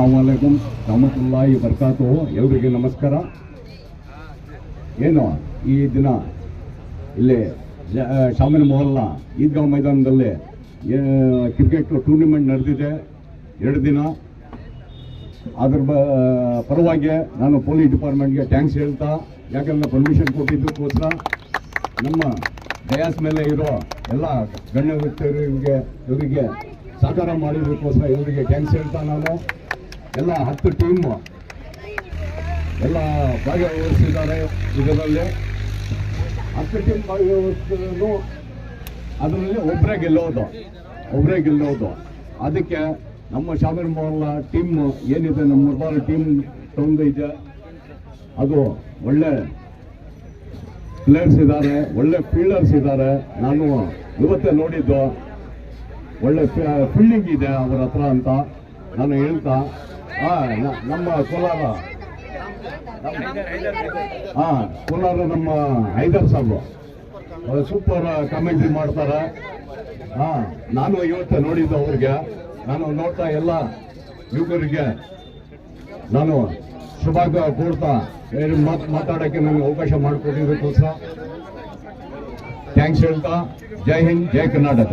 ಅಸ್ಸಲಾಂ ವಲೈಕುಮ್ ರಹಮತುಲ್ಲಾಹಿ ಬರ್ಕಾತು ನಮಸ್ಕಾರ. ಏನು ಈ ದಿನ ಇಲ್ಲಿ ಶಾಮಿನ ಮೊಹಲ್ಲಾ ಈದ್ಗಾಂವ್ ಮೈದಾನದಲ್ಲಿ ಕ್ರಿಕೆಟ್ ಟೂರ್ನಿಮೆಂಟ್ ನಡೆದಿದೆ. ಎರಡು ದಿನ. ಅದ್ರ ಬ, ಪರವಾಗಿ ನಾನು ಪೊಲೀಸ್ ಡಿಪಾರ್ಟ್ಮೆಂಟ್ಗೆ ಥ್ಯಾಂಕ್ಸ್ ಹೇಳ್ತಾ, ಯಾಕಂದ್ರೆ ಪರ್ಮಿಷನ್ ಕೊಟ್ಟಿದ್ದಕ್ಕೋಸ್ಕರ ನಮ್ಮ ಡಯಾಸ್ ಮೇಲೆ ಇರೋ ಎಲ್ಲ ಗಣ್ಯ ವ್ಯಕ್ತಿಗಳಿಗೆ ಇವರಿಗೆ ಸಹಕಾರ ಮಾಡಿದ್ದಕ್ಕೋಸ್ಕರ ಇವರಿಗೆ ಥ್ಯಾಂಕ್ಸ್ ಹೇಳ್ತಾ ನಾನು. ಎಲ್ಲ ಹತ್ತು ಟೀಮ್ ಎಲ್ಲ ಭಾಗವಹಿಸಿದ್ದಾರೆ ಇದರಲ್ಲಿ. ಹತ್ತು ಟೀಮ್ ಭಾಗವಹಿಸಿದ್ರು. ಅದರಲ್ಲಿ ಒಬ್ಬರೇ ಗೆಲ್ಲೋದು. ಒಬ್ಬರೇ ಗೆಲ್ಲೋದು. ಅದಕ್ಕೆ ನಮ್ಮ ಶಾಮೀರ್ ಮೊಹಲ್ಲಾ ಟೀಮ್ ಏನಿದೆ, ನಮ್ಮ ಮುರ್ಬಾರ ಟೀಮ್ ಇದೆ. ಅದು ಒಳ್ಳೆ ಪ್ಲೇಯರ್ಸ್ ಇದ್ದಾರೆ, ಒಳ್ಳೆ ಫೀಲ್ಡರ್ಸ್ ಇದ್ದಾರೆ. ನಾನು ಇವತ್ತೇ ನೋಡಿದ್ದು ಒಳ್ಳೆ ಫೀಲ್ಡಿಂಗ್ ಇದೆ ಅವರ ಹತ್ರ ಅಂತ ನಾನು ಹೇಳ್ತಾ ನಮ್ಮ ಕೋಲಾರ. ಹಾ, ಕೋಲಾರ ನಮ್ಮ ಹೈದರ್ ಸಾಬ್. ಸೂಪರ್ ಕಮೆಂಟ್ರಿ ಮಾಡ್ತಾರೆ. ಹಾ, ನಾನು ಇವತ್ತು ನೋಡಿದ್ದು ಅವ್ರಿಗೆ. ನಾನು ನೋಡ್ತಾ ಎಲ್ಲ ಯುವಕರಿಗೆ ನಾನು ಶುಭಾಗ ಕೋರ್ತಾ ಮಾತಾಡೋಕ್ಕೆ ನನಗೆ ಅವಕಾಶ ಮಾಡಿಕೊಟ್ಟಿದ್ದಕ್ಕೋಸ್ಕರ ಥ್ಯಾಂಕ್ಸ್ ಹೇಳ್ತಾ, ಜೈ ಹಿಂದ್, ಜೈ ಕರ್ನಾಟಕ.